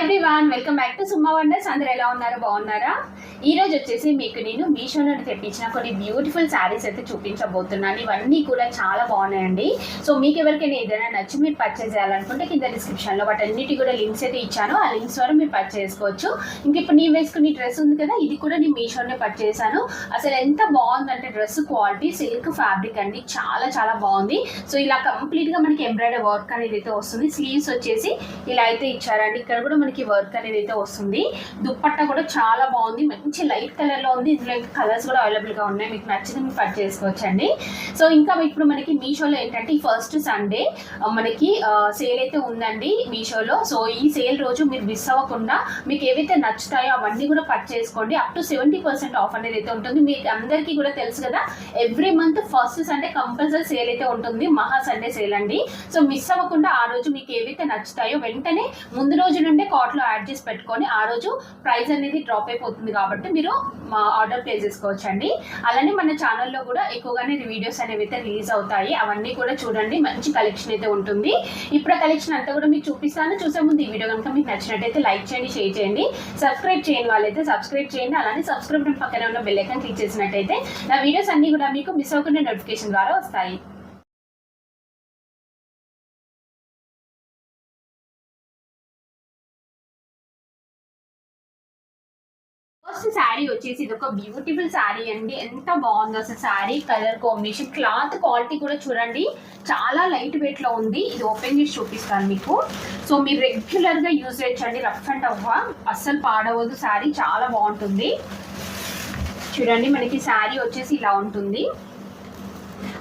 Hi one welcome back to Summa wonders అందరు ఎలా ఉన్నారు? బాగున్నారా? ఈ రోజు వచ్చేసి మీకు నేను మీషో నుండి తెప్పించిన కొన్ని బ్యూటిఫుల్ శారీస్ అయితే చూపించబోతున్నాను. ఇవన్నీ కూడా చాలా బాగున్నాయండి. సో మీకు ఎవరికైనా ఏదైనా నచ్చి మీరు పర్చేస్ చేయాలనుకుంటే కింద డిస్క్రిప్షన్లో వాటన్నిటి కూడా లింక్స్ అయితే ఇచ్చాను. ఆ లింక్స్ ద్వారా మీరు పర్చేస్ చేసుకోవచ్చు. ఇంక ఇప్పుడు నేను వేసుకునే డ్రెస్ ఉంది కదా ఇది కూడా నేను మీషోనే పర్చేసాను అసలు ఎంత బాగుందంటే డ్రెస్ క్వాలిటీ సిల్క్ ఫ్యాబ్రిక్ అండి. చాలా చాలా బాగుంది. సో ఇలా కంప్లీట్గా మనకి ఎంబ్రాయిడరీ వర్క్ అనేది అయితే వస్తుంది. స్లీవ్స్ వచ్చేసి ఇలా అయితే ఇచ్చారండి. ఇక్కడ కూడా మనకి వర్క్ అనేది అయితే వస్తుంది. దుప్పట్టా కూడా చాలా బాగుంది. మంచి లైట్ కలర్లో ఉంది. ఇందులో ఇంకా కలర్స్ కూడా అవైలబుల్గా ఉన్నాయి. మీకు నచ్చింది మీరు కట్ చేసుకోవచ్చండి. సో ఇంకా ఇప్పుడు మనకి మీషోలో ఏంటంటే ఈ ఫస్ట్ సండే మనకి సేల్ అయితే ఉందండి మీషోలో. సో ఈ సేల్ రోజు మీరు మిస్ అవ్వకుండా మీకు ఏవైతే నచ్చుతాయో అవన్నీ కూడా పర్చేస్ చేసుకోండి. Up to seventy percent off అనేది అయితే ఉంటుంది. మీ అందరికీ కూడా తెలుసు కదా every month first Sunday compulsory sale అయితే ఉంటుంది. మహా సండే సేల్ అండి. సో మిస్ అవ్వకుండా ఆ రోజు మీకు ఏవైతే నచ్చుతాయో వెంటనే ముందు రోజు నుండే కార్ట్ యాడ్ చేసి పెట్టుకొని ఆ రోజు ప్రైస్ అనేది డ్రాప్ అయిపోతుంది కాబట్టి మీరు మా ఆర్డర్ ప్లేస్ చేసుకోవచ్చు అండి అలానే మన ఛానల్లో కూడా ఎక్కువగానే వీడియోస్ అనేవి అయితే రిలీజ్ అవుతాయి. అవన్నీ కూడా చూడండి మంచి కలెక్షన్ అయితే ఉంటుంది. ఇప్పుడు కలెక్షన్ అంతా కూడా మీకు చూపిస్తాను. చూసే ముందు ఈ వీడియో కనుక మీకు నచ్చినట్టయితే లైక్ చేయండి షేర్ చేయండి. సబ్స్క్రైబ్ చేయని వాళ్ళైతే సబ్స్క్రైబ్ చేయండి. అలానే సబ్స్క్రైబ్ పక్కనే ఉన్న బెల్లైకన్ క్లిక్ చేసినట్టయితే నా వీడియోస్ అన్నీ కూడా మీకు మిస్ అవ్వకుండా నోటిఫికేషన్ ద్వారా వస్తాయి. శారీ వచ్చేసి ఇది ఒక బ్యూటిఫుల్ శారీ అండి. ఎంత బాగుందో అసలు sari colour combination cloth quality కూడా చూడండి. చాలా లైట్ వెయిట్లో ఉంది. ఇది ఓపెన్ చేసి చూపిస్తాను మీకు. సో మీరు రెగ్యులర్గా యూజ్ చేయొచ్చండి. రఫ్ అండ్ అవ్వ అస్సలు పాడవద్దు శారీ. చాలా బాగుంటుంది. చూడండి మనకి శారీ వచ్చేసి ఇలా ఉంటుంది.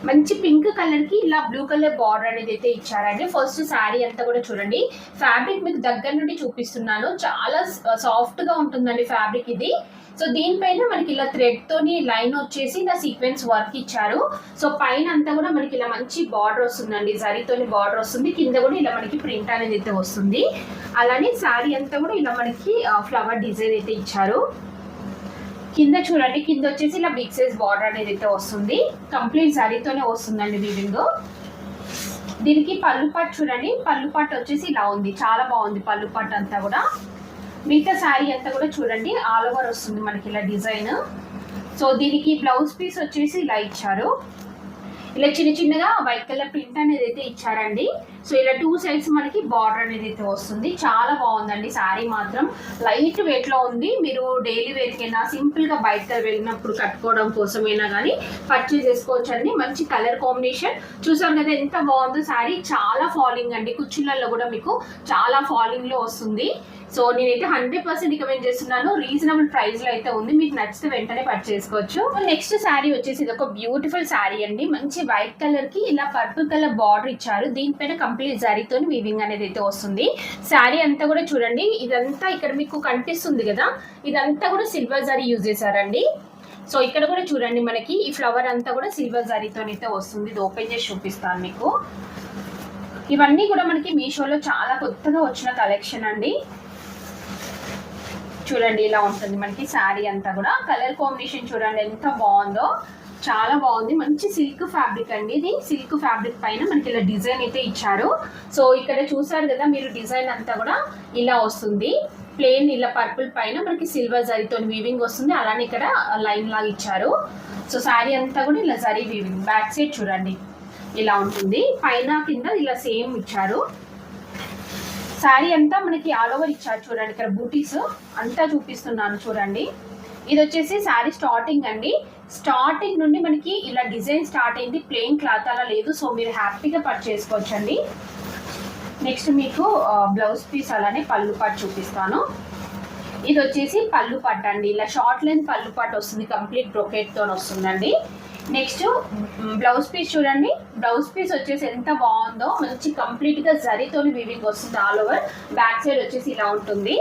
మంచి పింక్ కలర్కి ఇలా బ్లూ కలర్ బార్డర్ అనేది అయితే ఇచ్చారండి. ఫస్ట్ శారీ అంతా కూడా చూడండి. ఫ్యాబ్రిక్ మీకు దగ్గర నుండి చూపిస్తున్నాను. చాలా సాఫ్ట్గా ఉంటుందండి ఫ్యాబ్రిక్ ఇది. సో దీనిపైన మనకి ఇలా థ్రెడ్ తోని లైన్ వచ్చేసి ఇలా సీక్వెన్స్ వర్క్ ఇచ్చారు. సో పైన అంతా కూడా మనకి ఇలా మంచి బార్డర్ వస్తుందండి. జరీతోని బార్డర్ వస్తుంది. కింద కూడా ఇలా మనకి ప్రింట్ అనేది అయితే వస్తుంది. అలానే శారీ అంతా కూడా ఇలా మనకి ఫ్లవర్ డిజైన్ అయితే ఇచ్చారు. కింద చూడండి కింద వచ్చేసి ఇలా బిగ్ సైజ్ బార్డర్ అనేది అయితే వస్తుంది కంప్లీట్ శారీతోనే వస్తుందండి వీవింగ్ దీనికి పళ్ళు పట్టు చూడండి పళ్ళు పట్టు వచ్చేసి ఇలా ఉంది. చాలా బాగుంది పళ్ళు పట్టు అంతా కూడా. మిగతా శారీ అంతా కూడా చూడండి ఆల్ ఓవర్ వస్తుంది మనకి ఇలా డిజైన్ సో దీనికి బ్లౌజ్ పీస్ వచ్చేసి ఇలా ఇచ్చారు. ఇలా చిన్న చిన్నగా వైట్ కలర్ ప్రింట్ అనేది అయితే ఇచ్చారండి. సో ఇలా టూ సైడ్స్ మనకి బార్డర్ అనేది అయితే వస్తుంది. చాలా బాగుందండి శారీ మాత్రం. లైట్ వెయిట్లో ఉంది. మీరు డైలీ వేర్కైనా సింపుల్గా బయట వెళ్ళినప్పుడు కట్టుకోవడం కోసమైనా కానీ పర్చేజ్ చేసుకోవచ్చు అండి మంచి కలర్ కాంబినేషన్ చూసాం కదా ఎంత బాగుందో శారీ చాలా ఫాలింగ్ అండి. కుర్చీలలో కూడా మీకు చాలా ఫాలింగ్లో వస్తుంది. సో నేనైతే హండ్రెడ్ పర్సెంట్ రికమెండ్ చేస్తున్నాను. రీజనబుల్ ప్రైస్లో అయితే ఉంది. మీకు నచ్చితే వెంటనే పర్చేసుకోవచ్చు నెక్స్ట్ శారీ వచ్చేసి ఇది ఒక బ్యూటిఫుల్ శారీ అండి. మంచి వైట్ కలర్కి ఇలా పర్పుల్ కలర్ బార్డర్ ఇచ్చారు. దీనిపైన కంప్లీట్ జరీతో వీవింగ్ అనేది అయితే వస్తుంది. శారీ అంతా కూడా చూడండి. ఇదంతా ఇక్కడ మీకు కనిపిస్తుంది కదా. ఇదంతా కూడా సిల్వర్ జరీ యూజ్ చేశారండి. సో ఇక్కడ కూడా చూడండి మనకి ఈ ఫ్లవర్ అంతా కూడా సిల్వర్ జరీతో అయితే వస్తుంది. ఇది ఓపెన్ చేసి చూపిస్తాను మీకు. ఇవన్నీ కూడా మనకి మీషోలో చాలా కొత్తగా వచ్చిన కలెక్షన్ అండి. చూడండి ఇలా ఉంటుంది మనకి శారీ అంతా కూడా. కలర్ కాంబినేషన్ చూడండి ఎంత బాగుందో. చాలా బాగుంది. మంచి సిల్క్ ఫ్యాబ్రిక్ అండి ఇది. సిల్క్ ఫ్యాబ్రిక్ పైన మనకి ఇలా డిజైన్ అయితే ఇచ్చారు. సో ఇక్కడ చూసారు కదా మీరు డిజైన్ అంతా కూడా ఇలా వస్తుంది. ప్లేన్ ఇలా పర్పుల్ పైన మనకి సిల్వర్ జరీతో వీవింగ్ వస్తుంది. అలానే ఇక్కడ లైన్ లాగా ఇచ్చారు. సో శారీ అంతా కూడా ఇలా జరీ వీవింగ్ బ్యాక్ సైడ్ చూడండి. ఇలా ఉంటుంది. పైన కింద ఇలా సేమ్ ఇచ్చారు. శారీ అంతా మనకి ఆల్ ఓవర్ ఇచ్చారు చూడండి. ఇక్కడ బూటీస్ అంతా చూపిస్తున్నాను చూడండి. ఇది వచ్చేసి శారీ స్టార్టింగ్ అండి. స్టార్టింగ్ నుండి మనకి ఇలా డిజైన్ స్టార్ట్ అయింది. ప్లెయిన్ క్లాత్ అలా లేదు. సో మీరు హ్యాపీగా పర్చేసుకోవచ్చు చేసుకోవచ్చండి. నెక్స్ట్ మీకు బ్లౌజ్ పీస్ అలానే పళ్ళు పాటు చూపిస్తాను. ఇది వచ్చేసి పళ్ళు పట్టు అండి ఇలా షార్ట్ లెంత్ పళ్ళు పాటు వస్తుంది. కంప్లీట్ బ్రొకెట్తో వస్తుందండి. నెక్స్ట్ బ్లౌజ్ పీస్ చూడండి. బ్లౌజ్ పీస్ వచ్చేసి ఎంత బాగుందో మంచి కంప్లీట్గా జరీతోని వివింగ్ వస్తుంది ఆల్ ఓవర్ బ్యాక్ సైడ్ వచ్చేసి ఇలా ఉంటుంది.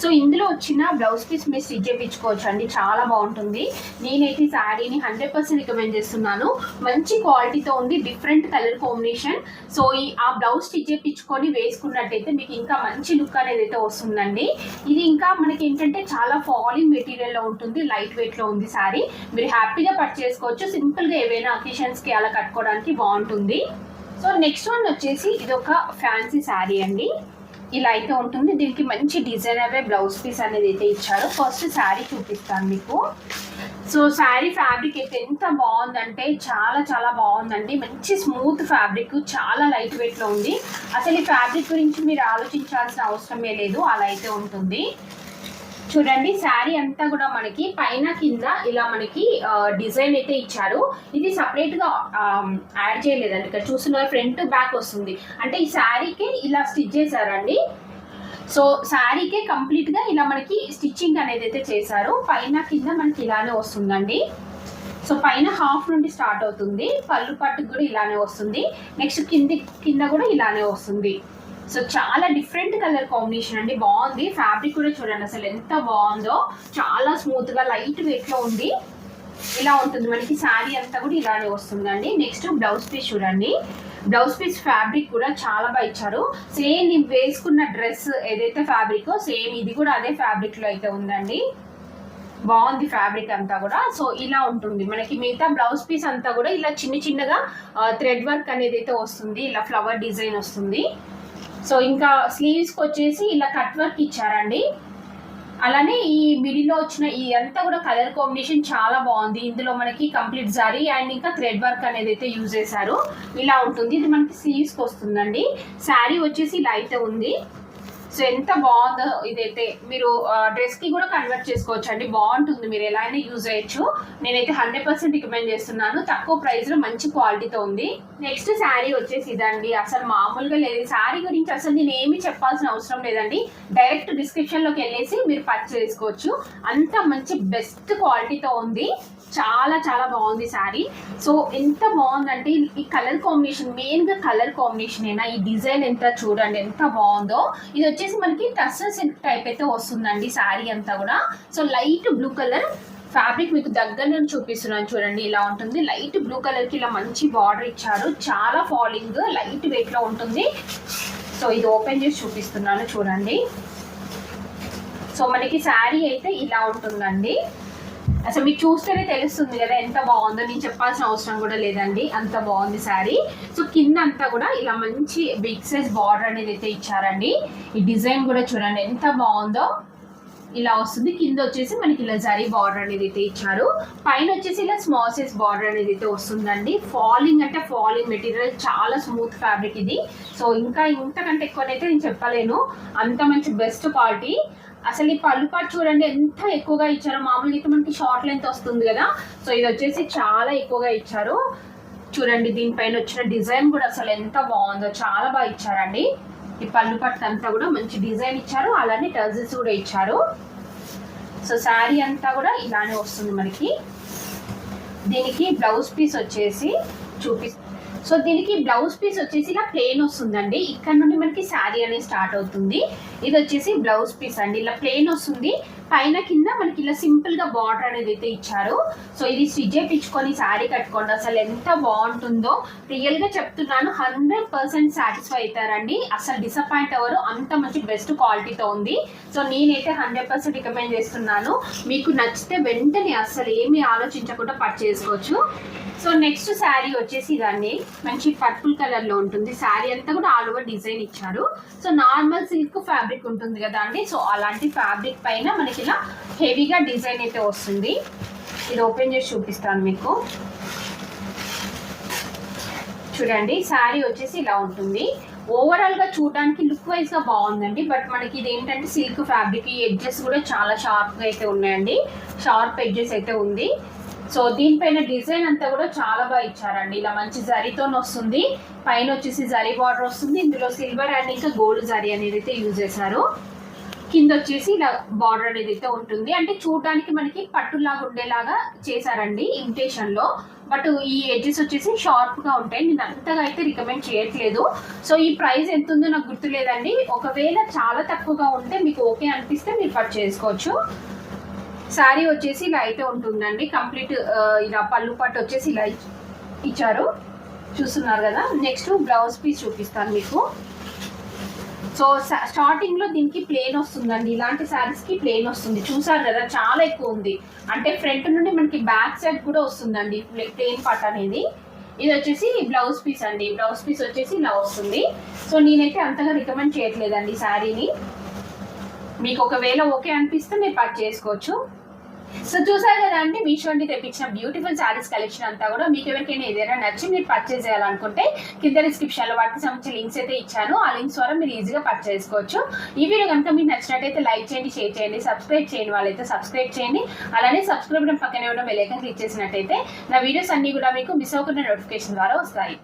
సో ఇందులో వచ్చిన బ్లౌజ్ పీస్ మీరు స్టిచ్ చేయించుకోవచ్చు అండి చాలా బాగుంటుంది. నేనైతే శారీని హండ్రెడ్ పర్సెంట్ రికమెండ్ చేస్తున్నాను. మంచి క్వాలిటీతో ఉంది డిఫరెంట్ కలర్ కాంబినేషన్ సో ఈ ఆ బ్లౌజ్ స్టిచ్ చేయించుకొని వేసుకున్నట్టయితే మీకు ఇంకా మంచి లుక్ అనేది అయితే వస్తుందండి. ఇది ఇంకా మనకి ఏంటంటే చాలా ఫాలింగ్ మెటీరియల్లో ఉంటుంది లైట్ వెయిట్లో ఉంది శారీ. మీరు హ్యాపీగా పర్చేసుకోవచ్చు సింపుల్గా ఏవైనా అకేషన్స్కి అలా కట్టుకోవడానికి బాగుంటుంది. సో నెక్స్ట్ వన్ వచ్చేసి ఇది ఒక ఫ్యాన్సీ శారీ అండి. ఇలా అయితే ఉంటుంది. దీనికి మంచి డిజైనర్ బ్లౌజ్ పీస్ అనేది అయితే ఇచ్చారు. ఫస్ట్ శారీ చూపిస్తాను మీకు. సో శారీ ఫ్యాబ్రిక్ అయితే ఎంత బాగుందంటే చాలా చాలా బాగుందండి. మంచి స్మూత్ ఫ్యాబ్రిక్ చాలా లైట్ వెయిట్లో ఉంది. అసలు ఈ ఫ్యాబ్రిక్ గురించి మీరు ఆలోచించాల్సిన అవసరమే లేదు. అలా అయితే ఉంటుంది. చూడండి శారీ అంతా కూడా మనకి పైన కింద ఇలా మనకి డిజైన్ అయితే ఇచ్చారు. ఇది సపరేట్గా యాడ్ చేయలేదండి. ఇక్కడ చూసిన ఫ్రంట్ బ్యాక్ వస్తుంది. అంటే ఈ శారీకి ఇలా స్టిచ్ చేశారండి. సో శారీకే కంప్లీట్గా ఇలా మనకి స్టిచ్చింగ్ అనేది అయితే చేశారు. పైన కింద మనకి ఇలానే వస్తుందండి. సో పైన హాఫ్ నుండి స్టార్ట్ అవుతుంది. పళ్ళు పట్టుకు కూడా ఇలానే వస్తుంది. నెక్స్ట్ కింది కింద కూడా ఇలానే వస్తుంది. సో చాలా డిఫరెంట్ కలర్ కాంబినేషన్ అండి. బాగుంది. ఫ్యాబ్రిక్ కూడా చూడండి అసలు ఎంత బాగుందో. చాలా స్మూత్గా లైట్ వెయిట్లో ఉంది ఇలా ఉంటుంది. మనకి శారీ అంతా కూడా ఇలానే వస్తుందండి. నెక్స్ట్ బ్లౌజ్ పీస్ చూడండి. బ్లౌజ్ పీస్ ఫ్యాబ్రిక్ కూడా చాలా బాగా ఇచ్చారు. సేమ్ నేను వేసుకున్న డ్రెస్ ఏదైతే ఫ్యాబ్రిక్ సేమ్ ఇది కూడా అదే ఫ్యాబ్రిక్లో అయితే ఉందండి. బాగుంది ఫ్యాబ్రిక్ అంతా కూడా. సో ఇలా ఉంటుంది. మనకి మిగతా బ్లౌజ్ పీస్ అంతా కూడా ఇలా చిన్న చిన్నగా థ్రెడ్ వర్క్ అనేది అయితే వస్తుంది. ఇలా ఫ్లవర్ డిజైన్ వస్తుంది. సో ఇంకా స్లీవ్స్కి వచ్చేసి ఇలా కట్ వర్క్ ఇచ్చారండి. అలానే ఈ మిడిల్లో వచ్చిన ఈ అంతా కూడా కలర్ కాంబినేషన్ చాలా బాగుంది. ఇందులో మనకి కంప్లీట్ జరీ అండ్ ఇంకా థ్రెడ్ వర్క్ అనేది అయితే యూజ్ చేశారు. ఇలా ఉంటుంది. ఇది మనకి స్లీవ్స్కి వస్తుందండి. శారీ వచ్చేసి ఇలా అయితే ఉంది. సో ఎంత బాగుందో ఇదైతే మీరు డ్రెస్కి కూడా కన్వర్ట్ చేసుకోవచ్చు అండి బాగుంటుంది మీరు ఎలా అయినా యూజ్ చేయొచ్చు. నేనైతే హండ్రెడ్ పర్సెంట్ రికమెండ్ చేస్తున్నాను. తక్కువ ప్రైస్లో మంచి క్వాలిటీతో ఉంది. నెక్స్ట్ శారీ వచ్చేసి ఇదండి. అసలు మామూలుగా లేదు. శారీ గురించి అసలు నేను ఏమి చెప్పాల్సిన అవసరం లేదండి. డైరెక్ట్ డిస్క్రిప్షన్లోకి వెళ్ళేసి మీరు పర్చేస్ చేసుకోవచ్చు. అంత మంచి బెస్ట్ క్వాలిటీతో ఉంది. చాలా చాలా బాగుంది శారీ సో ఎంత బాగుందంటే ఈ కలర్ కాంబినేషన్ మెయిన్గా కలర్ కాంబినేషన్ అయినా ఈ డిజైన్ ఎంత చూడండి ఎంత బాగుందో. ఇది వచ్చేసి మనకి టస్సర్ సిల్క్ టైప్ అయితే వస్తుందండి శారీ అంతా కూడా. So light blue colour fabric మీకు దగ్గర నుంచి చూపిస్తున్నాను చూడండి ఇలా ఉంటుంది. లైట్ బ్లూ కలర్కి ఇలా మంచి బార్డర్ ఇచ్చారు. చాలా ఫాలింగ్ లైట్ వెయిట్లో ఉంటుంది. సో ఇది ఓపెన్ చేసి చూపిస్తున్నాను చూడండి. సో మనకి శారీ అయితే ఇలా ఉంటుందండి. అసలు మీకు చూస్తేనే తెలుస్తుంది కదా ఎంత బాగుందో. నేను చెప్పాల్సిన అవసరం కూడా లేదండి. అంత బాగుంది శారీ. సో కింద అంతా కూడా ఇలా మంచి బిగ్ సైజ్ బార్డర్ అనేది అయితే ఇచ్చారండి. ఈ డిజైన్ కూడా చూడండి ఎంత బాగుందో. ఇలా వస్తుంది. కింద వచ్చేసి మనకి ఇలా జరీ బార్డర్ అనేది అయితే ఇచ్చారు. పైన వచ్చేసి ఇలా స్మాల్ సైజ్ బార్డర్ అనేది అయితే వస్తుందండి. ఫాలింగ్ అంటే ఫాలింగ్ మెటీరియల్. చాలా స్మూత్ ఫ్యాబ్రిక్ ఇది. సో ఇంకా ఇంతకంటే ఎక్కువనైతే నేను చెప్పలేను. అంత మంచి బెస్ట్ క్వాలిటీ. అసలు ఈ పళ్ళు పాటు చూడండి ఎంత ఎక్కువగా ఇచ్చారో. మామూలుగా అయితే మనకి షార్ట్ లెంత్ వస్తుంది కదా. సో ఇది వచ్చేసి చాలా ఎక్కువగా ఇచ్చారు. చూడండి దీనిపైన వచ్చిన డిజైన్ కూడా అసలు ఎంత బాగుందో. చాలా బాగా ఇచ్చారండి. ఈ పళ్ళు పట్టు అంతా కూడా మంచి డిజైన్ ఇచ్చారు. అలానే టర్జెస్ కూడా ఇచ్చారు. సో శారీ అంతా కూడా ఇలానే వస్తుంది మనకి. దీనికి బ్లౌజ్ పీస్ వచ్చేసి చూపిస్తుంది సో దీనికి బ్లౌజ్ పీస్ వచ్చేసి ఇలా ప్లెయిన్ వస్తుందండి. ఇక్కడ నుండి మనకి శారీ అనేది స్టార్ట్ అవుతుంది. ఇది వచ్చేసి బ్లౌజ్ పీస్ అండి. ఇలా ప్లెయిన్ వస్తుంది. పైన కింద మనకి ఇలా సింపుల్గా బార్డర్ అనేది అయితే ఇచ్చారు. సో ఇది స్టిచ్ చేయించుకొని శారీ కట్టుకోండి. అసలు ఎంత బాగుంటుందో రియల్గా చెప్తున్నాను. హండ్రెడ్ పర్సెంట్ సాటిస్ఫై అవుతారండి. అసలు డిసప్పాయింట్ అవ్వరు. అంత మంచి బెస్ట్ క్వాలిటీతో ఉంది. సో నేనైతే హండ్రెడ్ పర్సెంట్ రికమెండ్ చేస్తున్నాను. మీకు నచ్చితే వెంటనే అసలు ఏమీ ఆలోచించకుండా పర్చేసుకోవచ్చు చేసుకోవచ్చు. సో నెక్స్ట్ శారీ వచ్చేసి ఇదండి. మంచి పర్పుల్ కలర్లో ఉంటుంది. శారీ అంతా కూడా ఆల్ ఓవర్ డిజైన్ ఇచ్చారు. సో నార్మల్ సిల్క్ ఫ్యాబ్రిక్ ఉంటుంది కదా అండి. సో అలాంటి ఫ్యాబ్రిక్ పైన మనకి ఇలా హెవీగా డిజైన్ అయితే వస్తుంది. ఇది ఓపెన్ చేసి చూపిస్తాను మీకు. చూడండి శారీ వచ్చేసి ఇలా ఉంటుంది. ఓవరాల్గా చూడడానికి లుక్ వైజ్గా బాగుందండి. బట్ మనకి ఇది ఏంటంటే సిల్క్ ఫ్యాబ్రిక్ ఈ ఎడ్జెస్ కూడా చాలా షార్ప్గా అయితే ఉన్నాయండి. షార్ప్ ఎడ్జెస్ అయితే ఉంది. సో దీనిపైన డిజైన్ అంతా కూడా చాలా బాగా ఇచ్చారండి. ఇలా మంచి జరీతో వస్తుంది. పైన వచ్చేసి జరీ బార్డర్ వస్తుంది. ఇందులో సిల్వర్ అండ్ ఇంకా గోల్డ్ జరీ అనేది అయితే యూజ్ చేశారు. కింద వచ్చేసి ఇలా బార్డర్ అనేది అయితే ఉంటుంది. అంటే చూడడానికి మనకి పట్టులాగా ఉండేలాగా చేశారండి ఇమిటేషన్లో. బట్ ఈ ఎడ్జెస్ వచ్చేసి షార్ప్గా ఉంటాయి. నేను అంతగా అయితే రికమెండ్ చేయట్లేదు. సో ఈ ప్రైస్ ఎంత ఉందో నాకు గుర్తులేదండి. ఒకవేళ చాలా తక్కువగా ఉంటే మీకు ఓకే అనిపిస్తే మీరు పర్చేసుకోవచ్చు చేసుకోవచ్చు. శారీ వచ్చేసి ఇలా అయితే ఉంటుందండి. కంప్లీట్ ఇలా పళ్ళు పట్టు వచ్చేసి ఇలా ఇచ్చారు. చూస్తున్నారు కదా? నెక్స్ట్ బ్లౌజ్ పీస్ చూపిస్తాను మీకు. సో స్టార్టింగ్లో దీనికి ప్లేన్ వస్తుందండి. ఇలాంటి శారీస్కి ప్లేన్ వస్తుంది. చూసారు కదా? చాలా ఎక్కువ ఉంది. అంటే ఫ్రంట్ నుండి మనకి బ్యాక్ సైడ్ కూడా వస్తుందండి. ప్లేన్ పట్ అనేది. ఇది వచ్చేసి బ్లౌజ్ పీస్ అండి. బ్లౌజ్ పీస్ వచ్చేసి ఇలా వస్తుంది. సో నేనైతే అంతగా రికమెండ్ చేయట్లేదండి శారీని. మీకు ఒకవేళ ఓకే అనిపిస్తే మీరు పట్ చేసుకోవచ్చు. సో చూసారు కదా అండి మీషో నుండి తెప్పించిన బ్యూటిఫుల్ శారీస్ కలెక్షన్ అంతా కూడా మీకు ఎవరికైనా ఏదైనా నచ్చి మీరు పర్చేజ్ చేయాలనుకుంటే కింద డిస్క్రిప్షన్లో వాటికి సంబంధించిన లింక్స్ అయితే ఇచ్చాను. ఆ లింక్స్ ద్వారా మీరు ఈజీగా పర్చేసుకోవచ్చు చేసుకోవచ్చు. ఈ వీడియో కనుక మీకు నచ్చినట్టయితే లైక్ చేయండి షేర్ చేయండి సబ్స్క్రైబ్ చేయని వాళ్ళైతే సబ్స్క్రైబ్ చేయండి. అలానే సబ్స్క్రైబ్ పక్కనే ఉన్న బెల్ ఐకాన్ క్లిక్ చేసినట్టయితే నా వీడియోస్ అన్ని కూడా మీకు మిస్ అవ్వకుండా నోటిఫికేషన్ ద్వారా వస్తాయి.